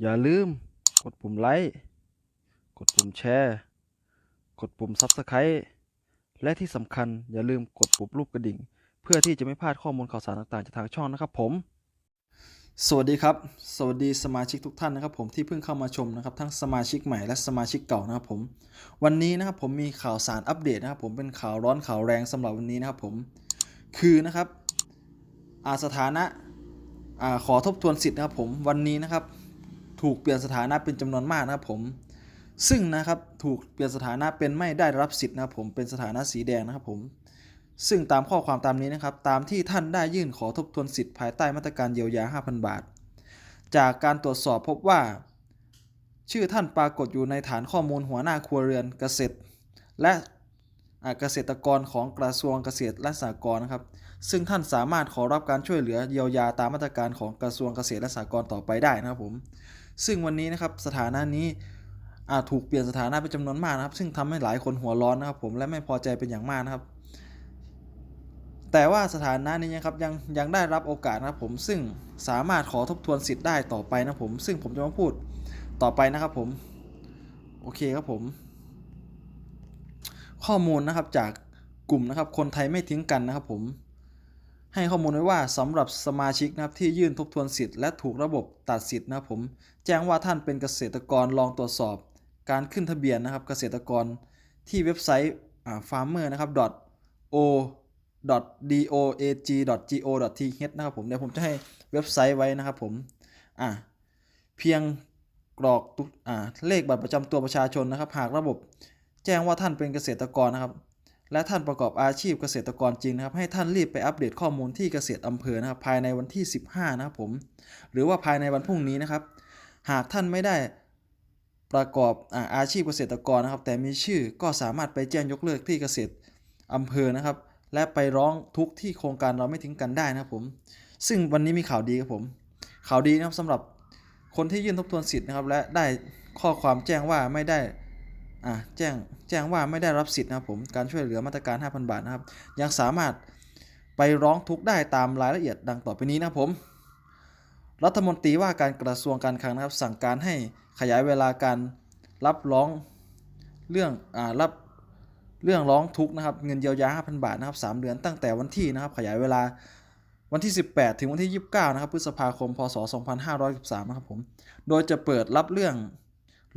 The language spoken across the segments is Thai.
อย่าลืมกดปุ่มไลค์ กดปุ่มแชร์ กดปุ่ม Subscribe และที่สำคัญอย่าลืมกดปุ่มรูปกระดิ่ง เพื่อที่จะไม่พลาดข้อมูลข่าวสารต่างๆ จากทางช่องนะครับผม สวัสดีครับ สวัสดีสมาชิกทุกท่านนะครับ ผมที่เพิ่งเข้ามาชมนะครับ ทั้งสมาชิกใหม่และสมาชิกเก่านะครับผม วันนี้นะครับผมมีข่าวสารอัปเดตนะครับ ผมเป็นข่าวร้อนข่าวแรงสำหรับวันนี้นะครับผม คือนะครับอาสถานะอขอทบทวนสิทธิ์นะครับผมวันนี้นะครับ ถูกเปลี่ยนสถานะเป็นจำนวนมากนะครับผม ซึ่งนะครับถูกเปลี่ยนสถานะเป็นไม่ได้รับสิทธิ์นะครับผมเป็นสถานะสีแดงนะครับผมซึ่งตามข้อความตามนี้นะครับ ตามที่ท่านได้ยื่นขอทบทวนสิทธิ์ภายใต้มาตรการเยียวยา 5,000 บาท จากการตรวจสอบพบว่า ชื่อท่านปรากฏอยู่ในฐานข้อมูลหัวหน้าครัวเรือนเกษตร และเกษตรกรของกระทรวงเกษตรและสหกรณ์นะครับ ซึ่งท่านสามารถขอรับการช่วยเหลือเยียวยาตามมาตรการของกระทรวงเกษตรและสหกรณ์ต่อไปได้นะครับผม ซึ่งวันนี้นะครับสถานะนี้อาจถูกเปลี่ยนสถานะเป็นจำนวนมากนะครับ ซึ่งทำให้หลายคนหัวร้อนนะครับ ผมและไม่พอใจเป็นอย่างมากนะครับ แต่ว่าสถานะนี้นะครับยังยังได้รับโอกาสนะครับผมซึ่งสามารถขอทบทวนสิทธิ์ได้ต่อไปนะครับผม ซึ่งผมจะมาพูดต่อไปนะครับผมโอเคครับผม ข้อมูลนะครับจากกลุ่มนะครับ คนไทยไม่ทิ้งกันนะครับผม ให้ข้อมูลไว้ว่าสำหรับสมาชิกนะครับที่ยื่นทบทวนสิทธิ์และถูกระบบตัดสิทธิ์นะครับผม แจ้งว่าท่านเป็นเกษตรกรลองตรวจสอบ การขึ้นทะเบียนนะครับเกษตรกรที่เว็บไซต์ farmer นะครับ o doag.go.th นะครับผมเดี๋ยวผมจะให้เว็บไซต์ไว้นะครับผมอ่าเพียงกรอกตุกอ่าเลขบัตรประจำตัวประชาชนนะครับ หากระบบแจ้งว่าท่านเป็นเกษตรกรนะครับ และท่านประกอบอาชีพเกษตรกรจริงนะครับ ให้ท่านรีบไปอัปเดตข้อมูลที่เกษตรอำเภอนะครับภายในวันที่ 15 นะครับผม หรือว่าภายในวันพรุ่งนี้นะครับ หากท่านไม่ได้ประกอบอาอาชีพเกษตรกรนะครับ แต่มีชื่อก็สามารถไปแจ้งยกเลิกที่เกษตรอำเภอนะครับ และไปร้องทุกที่โครงการเราไม่ทิ้งกันได้นะครับผม ซึ่งวันนี้มีข่าวดีครับผม ข่าวดีนะครับสำหรับคนที่ยื่นทบทวนสิทธิ์นะครับ และได้ข้อความแจ้งว่าไม่ได้ อ่าแจ้งแจ้งว่าไม่ได้รับสิทธิ์นะครับผมการช่วยเหลือมาตรการ 5,000 บาทนะครับ ยังสามารถไปร้องทุกข์ได้ตามรายละเอียดดังต่อไปนี้นะครับผม รัฐมนตรีว่าการกระทรวงการคลังนะครับ สั่งการให้ขยายเวลาการรับร้องเรื่องอ่ารับเรื่องร้องทุกข์นะครับเงินเยียวยา 5,000 บาทนะครับ 3 เดือนตั้งแต่วันที่นะครับ ขยายเวลาวันที่ 18 ถึงวันที่ 29 นะครับพฤษภาคม พศ 2513 นะครับผม โดยจะเปิดรับเรื่อง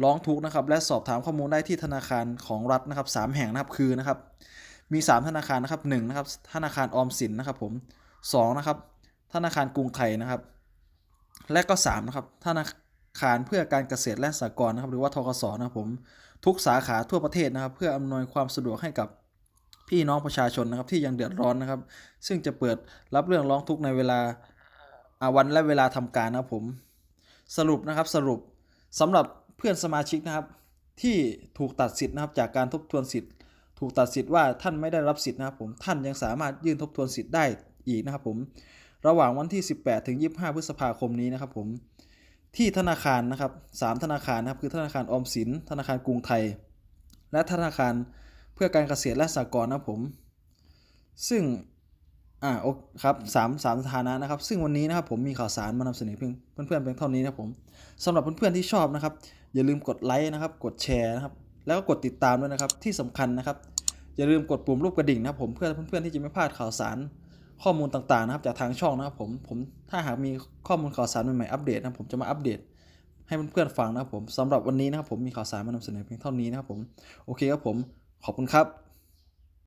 ร้องทุกข์นะครับ และสอบถามข้อมูลได้ที่ธนาคารของรัฐนะครับ3แห่งนะครับคือนะครับมี 3 ธนาคารนะครับ1นะครับธนาคารออมสินนะครับผม2นะครับธนาคารกรุงไทยนะครับ และก็3นะครับธนาคารเพื่อการเกษตรและสหกรณ์นะครับ หรือว่าทกสนะครับผมทุกสาขาทั่วประเทศนะครับ เพื่ออำนวยความสะดวกให้กับพี่น้องประชาชนนะครับที่ยังเดือดร้อนนะครับ ซึ่งจะเปิดรับเรื่องร้องทุกข์ในเวลาวันและเวลาทำการนะครับผมสรุปนะครับสรุปสำหรับ เพื่อนสมาชิกนะครับ ที่ถูกตัดสิทธิ์นะครับ จากการทบทวนสิทธิ์ ถูกตัดสิทธิ์ว่าท่านไม่ได้รับสิทธิ์นะครับผมท่านยังสามารถยื่นทบทวนสิทธิ์ได้อีกนะครับผมระหว่างวันที่ 18 ถึง 25 พฤษภาคมนี้นะครับผมที่ธนาคารนะครับสามธนาคารนะครับคือธนาคารออมสิน ธนาคารกรุงไทย และธนาคารเพื่อการเกษตรและสหกรณ์นะครับผม ซึ่ง อ่าโอครับสามสามสถานะนะครับ ซึ่งวันนี้นะครับผมมีข่าวสารมานำเสนอเพียงเพื่อนๆเพียงเท่านี้นะครับผมสำหรับเพื่อนๆที่ชอบนะครับ อย่าลืมกดไลค์นะครับ กดแชร์นะครับ แล้วก็กดติดตามด้วยนะครับ ที่สำคัญนะครับ อย่าลืมกดปุ่มรูปกระดิ่งนะครับผมเพื่อเพื่อนๆที่จะไม่พลาดข่าวสารข้อมูลต่างๆนะครับ จากทางช่องนะครับผมผมถ้าหากมีข้อมูลข่าวสารใหม่ๆอัปเดตนะครับผมจะมาอัปเดต ให้เพื่อนๆฟังนะครับผมสำหรับวันนี้นะครับผมมีข่าวสารมานำเสนอเพียงเท่านี้นะครับผมโอเคครับผมขอบคุณครับ